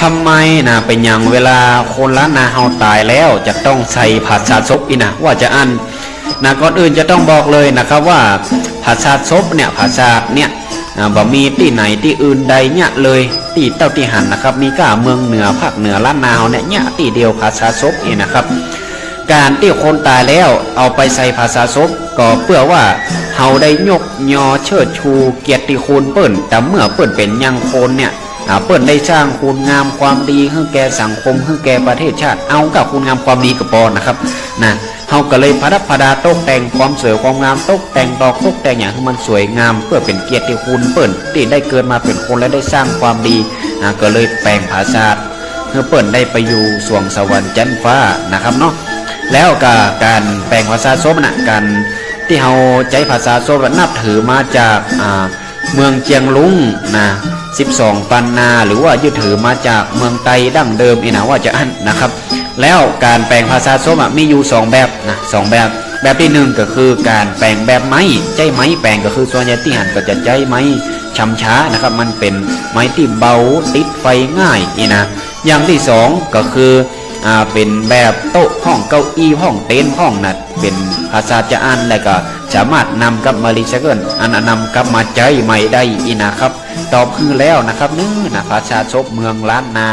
ทำไมนะเป็นอย่างเวลาคนล้านนาเฮาตายแล้วจะต้องใส่ผัดชาศพอีนะว่าจะอันนะก่อนอื่นจะต้องบอกเลยนะครับว่าผัดชาศพเนี่ยผัดชาเนี่ยบ่มีที่ไหนที่อื่นใดเนี่ยเลยที่เต้าที่หันนะครับ มีก้าเมืองเหนือภาคเหนือล้านนาเฮาเนี่ยเนี่ยที่เดียวผัดชาศพอีนะครับ การที่คนตายแล้วเอาไปใส่ภาษาศพก็เพื่อว่าเฮาได้ยกยอเชิดชูเกียรติคุณเปิ้นแต่เมื่อเปิ้นเป็นยังคนเนี่ย เปิ้นได้สร้างคุณงามความดีให้แก่สังคมให้แก่ประเทศชาติ เอากับคุณงามความดีกับปอนะครับนะเฮาก็เลยพระดับพดาตกแต่งความสวยความงามตกแต่งดอกตกแต่งอย่างให้มันสวยงาม เพื่อเป็นเกียรติคุณเปิ้นที่ได้เกิดมาเป็นคนและได้สร้างความดีอ่าก็เลยแปลงภาษาเพื่อเปิ้นได้ไปอยู่สวงสวรรค์จันฟ้านะครับเนาะแล้วก็การแปลงภาษาโซมนะการที่เราใจภาษาโซมนับถือมาจากอ่าเมืองเจียงลุงนะ 12 ปันนา หรือว่ายึดถือมาจากเมืองไตดั้งเดิมอีนะว่าจะอันนะครับ แล้วการแปลงภาษาโซมะมีอยู่สองแบบนะสองแบบแบบที่หนึ่งก็คือการแปลงแบบไม้ใจไม้แปลงก็คือส่วนใหญ่ที่หันก็จะใจไม้ช้ำช้านะครับ มันเป็นไม้ที่เบาติดไฟง่ายนี่นะอย่างที่สองก็คืออ่าเป็นแบบโต๊ะห้องเก้าอี้ห้องเต็นท์ห้องนัดเป็นภาษาจะอ่านแล้วก็ สามารถนำกลับมารีไซเคิลอันนำกลับมาใช้ใหม่ได้อีนะครับ ตอบคือแล้วนะครับเนื้อนะภาษาชบเมืองล้านนา